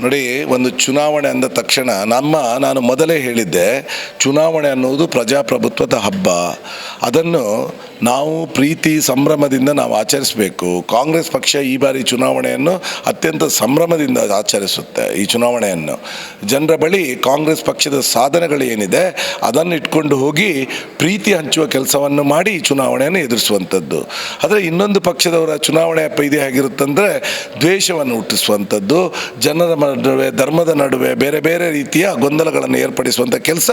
ನೋಡಿ ಒಂದು ಚುನಾವಣೆ ಅಂದ ತಕ್ಷಣ ನಮ್ಮ ನಾನು ಮೊದಲೇ ಹೇಳಿದ್ದೆ ಚುನಾವಣೆ ಅನ್ನೋದು ಪ್ರಜಾಪ್ರಭುತ್ವದ ಹಬ್ಬ. ಅದನ್ನು ನಾವು ಪ್ರೀತಿ, ಸಂಭ್ರಮದಿಂದ ನಾವು ಆಚರಿಸಬೇಕು. ಕಾಂಗ್ರೆಸ್ ಪಕ್ಷ ಈ ಬಾರಿ ಚುನಾವಣೆಯನ್ನು ಅತ್ಯಂತ ಸಂಭ್ರಮದಿಂದ ಆಚರಿಸುತ್ತೆ ಈ ಚುನಾವಣೆಯನ್ನು. ಜನರ ಬಳಿ ಕಾಂಗ್ರೆಸ್ ಪಕ್ಷದ ಸಾಧನೆಗಳು ಏನಿದೆ ಅದನ್ನು ಇಟ್ಕೊಂಡು ಹೋಗಿ ಪ್ರೀತಿ ಹಂಚುವ ಕೆಲಸವನ್ನು ಮಾಡಿ ಚುನಾವಣೆಯನ್ನು ಎದುರಿಸುವಂಥದ್ದು. ಆದರೆ ಇನ್ನೊಂದು ಪಕ್ಷದವರ ಚುನಾವಣೆ ಪೈದೆ ಹೇಗಿರುತ್ತಂದರೆ ದ್ವೇಷವನ್ನು ಹುಟ್ಟಿಸುವಂಥದ್ದು, ಜನರ ನಡುವೆ, ಧರ್ಮದ ನಡುವೆ ಬೇರೆ ಬೇರೆ ರೀತಿಯ ಗೊಂದಲಗಳನ್ನು ಏರ್ಪಡಿಸುವಂಥ ಕೆಲಸ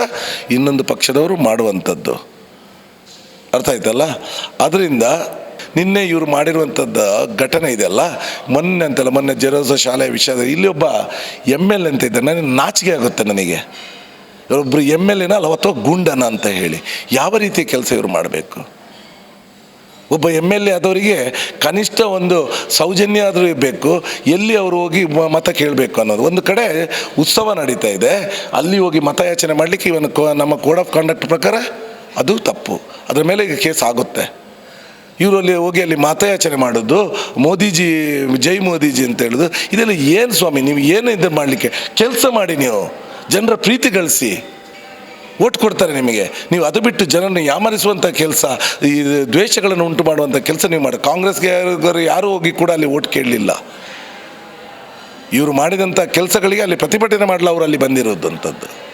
ಇನ್ನೊಂದು ಪಕ್ಷದವರು ಮಾಡುವಂಥದ್ದು. ಅರ್ಥ ಆಯ್ತಲ್ಲ? ಅದರಿಂದ ನಿನ್ನೆ ಇವರು ಮಾಡಿರುವಂಥದ್ದು ಘಟನೆ ಇದೆಯಲ್ಲ? ಮೊನ್ನೆ ಅಂತಲ್ಲ, ಮೊನ್ನೆ ಜೆರೋಸ ಶಾಲೆಯ ವಿಷಯದ ಇಲ್ಲಿ ಒಬ್ಬ ಎಂ ಎಲ್ ಅಂತ ಇದ್ದ ನನಗೆ ನಾಚಿಕೆ ಆಗುತ್ತೆ ನನಗೆ. ಇವರೊಬ್ಬರು ಎಂ ಎಲ್ ಎನ ಅಲ್ಲ, ಅಥವಾ ಗುಂಡನ ಅಂತ ಹೇಳಿ. ಯಾವ ರೀತಿಯ ಕೆಲಸ ಇವರು ಮಾಡಬೇಕು? ಒಬ್ಬ ಎಂ ಎಲ್ ಎ ಆದವರಿಗೆ ಕನಿಷ್ಠ ಒಂದು ಸೌಜನ್ಯ ಆದರೂ ಇರಬೇಕು. ಎಲ್ಲಿ ಅವರು ಹೋಗಿ ಮತ ಕೇಳಬೇಕು ಅನ್ನೋದು. ಒಂದು ಕಡೆ ಉತ್ಸವ ನಡೀತಾ ಇದೆ. ಅಲ್ಲಿ ಹೋಗಿ ಮತಯಾಚನೆ ಮಾಡಲಿಕ್ಕೆ ಇವನು ನಮ್ಮ ಕೋಡ್ ಆಫ್ ಕಂಡಕ್ಟ್ ಪ್ರಕಾರ ಅದು ತಪ್ಪು. ಅದರ ಮೇಲೆ ಈಗ ಕೇಸ್ ಆಗುತ್ತೆ. ಇವರು ಅಲ್ಲಿ ಹೋಗಿ ಅಲ್ಲಿ ಮತಯಾಚನೆ ಮಾಡೋದು, ಮೋದಿಜಿ, ಜೈ ಮೋದಿಜಿ ಅಂತ ಹೇಳೋದು. ಇದೆಲ್ಲ ಏನು ಸ್ವಾಮಿ, ನೀವು ಏನು ಇದು ಮಾಡಲಿಕ್ಕೆ? ಕೆಲಸ ಮಾಡಿ ನೀವು. ಜನರ ಪ್ರೀತಿ ಗಳಿಸಿ. ಓಟ್ ಕೊಡ್ತಾರೆ ನಿಮಗೆ. ನೀವು ಅದು ಬಿಟ್ಟು ಜನರನ್ನು ಯಾಮರಿಸುವಂಥ ಕೆಲಸ, ಈ ದ್ವೇಷಗಳನ್ನು ಉಂಟು ಮಾಡುವಂಥ ಕೆಲಸ ನೀವು ಮಾಡಿ. ಕಾಂಗ್ರೆಸ್ಗೆ ಯಾರು ಹೋಗಿ ಕೂಡ ಅಲ್ಲಿ ಓಟ್ ಕೇಳಲಿಲ್ಲ. ಇವರು ಮಾಡಿದಂಥ ಕೆಲಸಗಳಿಗೆ ಅಲ್ಲಿ ಪ್ರತಿಭಟನೆ ಮಾಡಲು ಅವರು ಅಲ್ಲಿ ಬಂದಿರೋದಂಥದ್ದು